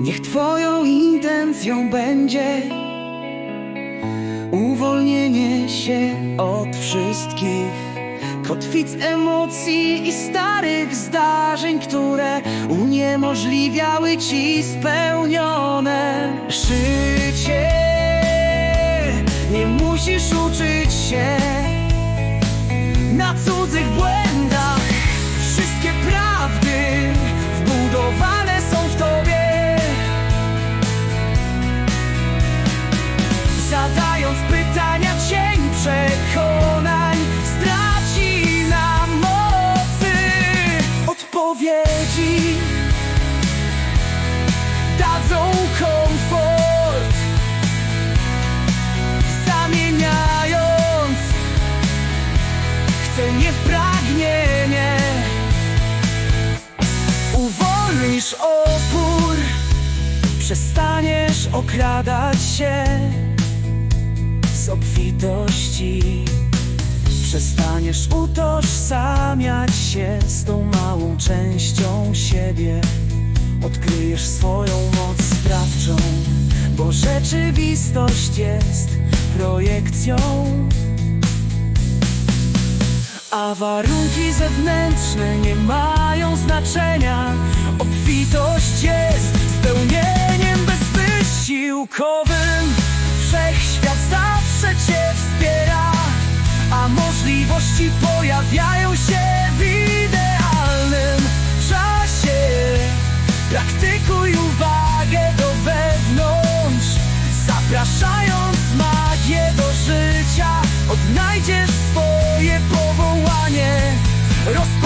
Niech Twoją intencją będzie uwolnienie się od wszystkich kotwic emocji i starych zdarzeń, które uniemożliwiały Ci spełnione życie. Nie musisz uczyć się na cudzych błędach. Odpowiedzi dadzą komfort, zamieniając chcenie w pragnienie. Uwolnisz opór, przestaniesz okradać się z obfitości. Przestaniesz utożsamiać się z tą małą częścią siebie. Odkryjesz swoją moc sprawczą, bo rzeczywistość jest projekcją. A warunki zewnętrzne nie mają znaczenia Obfitość jest spełnieniem bezwysiłkowym Wszechświat możliwości pojawiają się w idealnym czasie. Praktykuj uwagę do wewnątrz Zapraszając magię do życia. Odnajdziesz swoje powołanie Rozpoznanie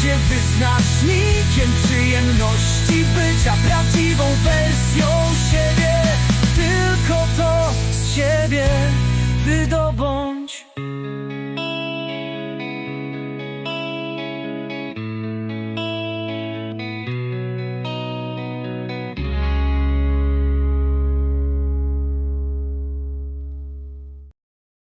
będzie wyznacznikiem przyjemności bycia prawdziwą wersją siebie. Tylko to z siebie wydobądź.